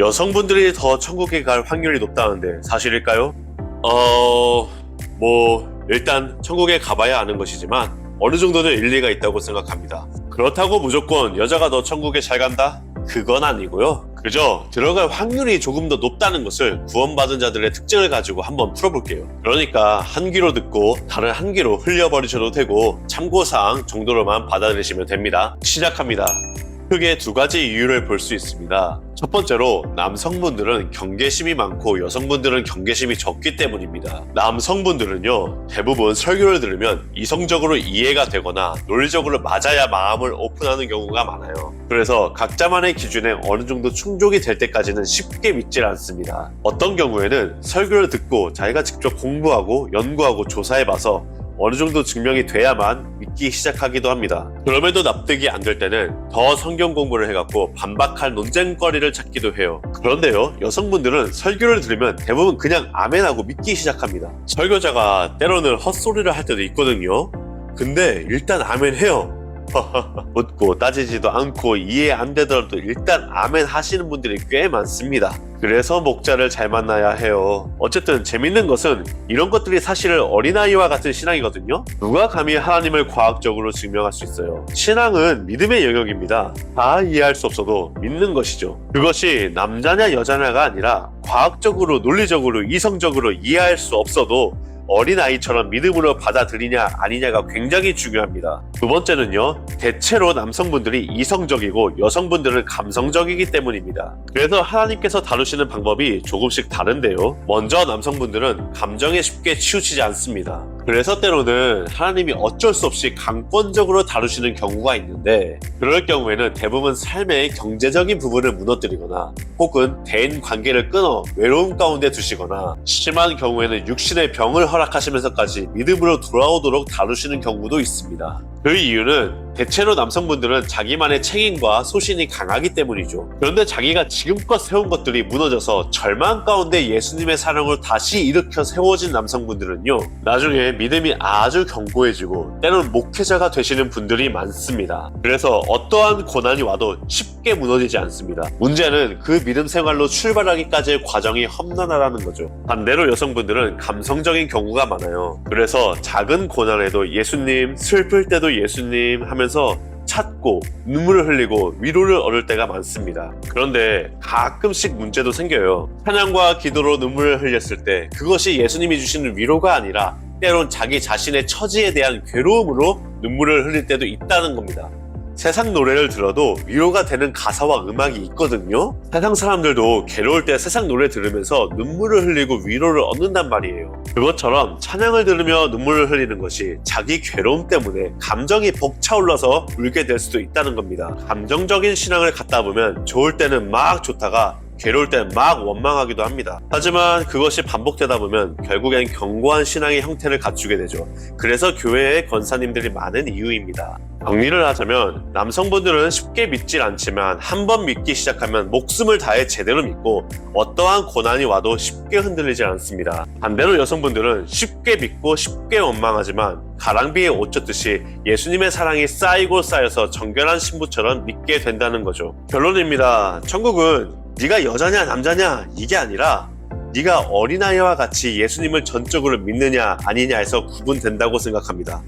여성분들이 더 천국에 갈 확률이 높다는데 사실일까요? 어, 뭐 일단 천국에 가봐야 아는 것이지만 어느 정도는 일리가 있다고 생각합니다. 그렇다고 무조건 여자가 더 천국에 잘 간다? 그건 아니고요. 그저 들어갈 확률이 조금 더 높다는 것을 구원받은 자들의 특징을 가지고 한번 풀어볼게요. 그러니까 한 귀로 듣고 다른 한 귀로 흘려버리셔도 되고 참고사항 정도로만 받아들이시면 됩니다. 시작합니다. 크게 두 가지 이유를 볼 수 있습니다. 첫 번째로 남성분들은 경계심이 많고 여성분들은 경계심이 적기 때문입니다. 남성분들은요 대부분 설교를 들으면 이성적으로 이해가 되거나 논리적으로 맞아야 마음을 오픈하는 경우가 많아요. 그래서 각자만의 기준에 어느 정도 충족이 될 때까지는 쉽게 믿질 않습니다. 어떤 경우에는 설교를 듣고 자기가 직접 공부하고 연구하고 조사해봐서 어느 정도 증명이 돼야만 믿기 시작하기도 합니다. 그럼에도 납득이 안 될 때는 더 성경 공부를 해갖고 반박할 논쟁거리를 찾기도 해요. 그런데요, 여성분들은 설교를 들으면 대부분 그냥 아멘하고 믿기 시작합니다. 설교자가 때로는 헛소리를 할 때도 있거든요. 근데 일단 아멘 해요. 묻고 따지지도 않고 이해 안 되더라도 일단 아멘 하시는 분들이 꽤 많습니다. 그래서 목자를 잘 만나야 해요. 어쨌든 재밌는 것은 이런 것들이 사실 어린아이와 같은 신앙이거든요. 누가 감히 하나님을 과학적으로 증명할 수 있어요. 신앙은 믿음의 영역입니다. 다 이해할 수 없어도 믿는 것이죠. 그것이 남자냐 여자냐가 아니라 과학적으로 논리적으로 이성적으로 이해할 수 없어도 어린아이처럼 믿음으로 받아들이냐 아니냐가 굉장히 중요합니다. 두 번째는요, 대체로 남성분들이 이성적이고 여성분들은 감성적이기 때문입니다. 그래서 하나님께서 다루시는 방법이 조금씩 다른데요. 먼저 남성분들은 감정에 쉽게 치우치지 않습니다. 그래서 때로는 하나님이 어쩔 수 없이 강권적으로 다루시는 경우가 있는데, 그럴 경우에는 대부분 삶의 경제적인 부분을 무너뜨리거나 혹은 대인 관계를 끊어 외로움 가운데 두시거나 심한 경우에는 육신의 병을 허락하시면서까지 믿음으로 돌아오도록 다루시는 경우도 있습니다. 그 이유는 대체로 남성분들은 자기만의 책임과 소신이 강하기 때문이죠. 그런데 자기가 지금껏 세운 것들이 무너져서 절망 가운데 예수님의 사랑을 다시 일으켜 세워진 남성분들은요, 나중에 믿음이 아주 견고해지고 때로는 목회자가 되시는 분들이 많습니다. 그래서 어떠한 고난이 와도 쉽게 무너지지 않습니다. 문제는 그 믿음 생활로 출발하기까지의 과정이 험난하다는 거죠. 반대로 여성분들은 감성적인 경우가 많아요. 그래서 작은 고난에도 예수님, 슬플 때도 예수님 하면서 찾고 눈물을 흘리고 위로를 얻을 때가 많습니다. 그런데 가끔씩 문제도 생겨요. 찬양과 기도로 눈물을 흘렸을 때 그것이 예수님이 주시는 위로가 아니라 때론 자기 자신의 처지에 대한 괴로움으로 눈물을 흘릴 때도 있다는 겁니다. 세상 노래를 들어도 위로가 되는 가사와 음악이 있거든요. 세상 사람들도 괴로울 때 세상 노래 들으면서 눈물을 흘리고 위로를 얻는단 말이에요. 그것처럼 찬양을 들으며 눈물을 흘리는 것이 자기 괴로움 때문에 감정이 벅차올라서 울게 될 수도 있다는 겁니다. 감정적인 신앙을 갖다 보면 좋을 때는 막 좋다가 괴로울 땐 막 원망하기도 합니다. 하지만 그것이 반복되다 보면 결국엔 견고한 신앙의 형태를 갖추게 되죠. 그래서 교회에 권사님들이 많은 이유입니다. 정리를 하자면 남성분들은 쉽게 믿질 않지만 한 번 믿기 시작하면 목숨을 다해 제대로 믿고 어떠한 고난이 와도 쉽게 흔들리지 않습니다. 반대로 여성분들은 쉽게 믿고 쉽게 원망하지만 가랑비에 옷 젖듯이 예수님의 사랑이 쌓이고 쌓여서 정결한 신부처럼 믿게 된다는 거죠. 결론입니다. 천국은 네가 여자냐 남자냐 이게 아니라 네가 어린아이와 같이 예수님을 전적으로 믿느냐 아니냐에서 구분된다고 생각합니다.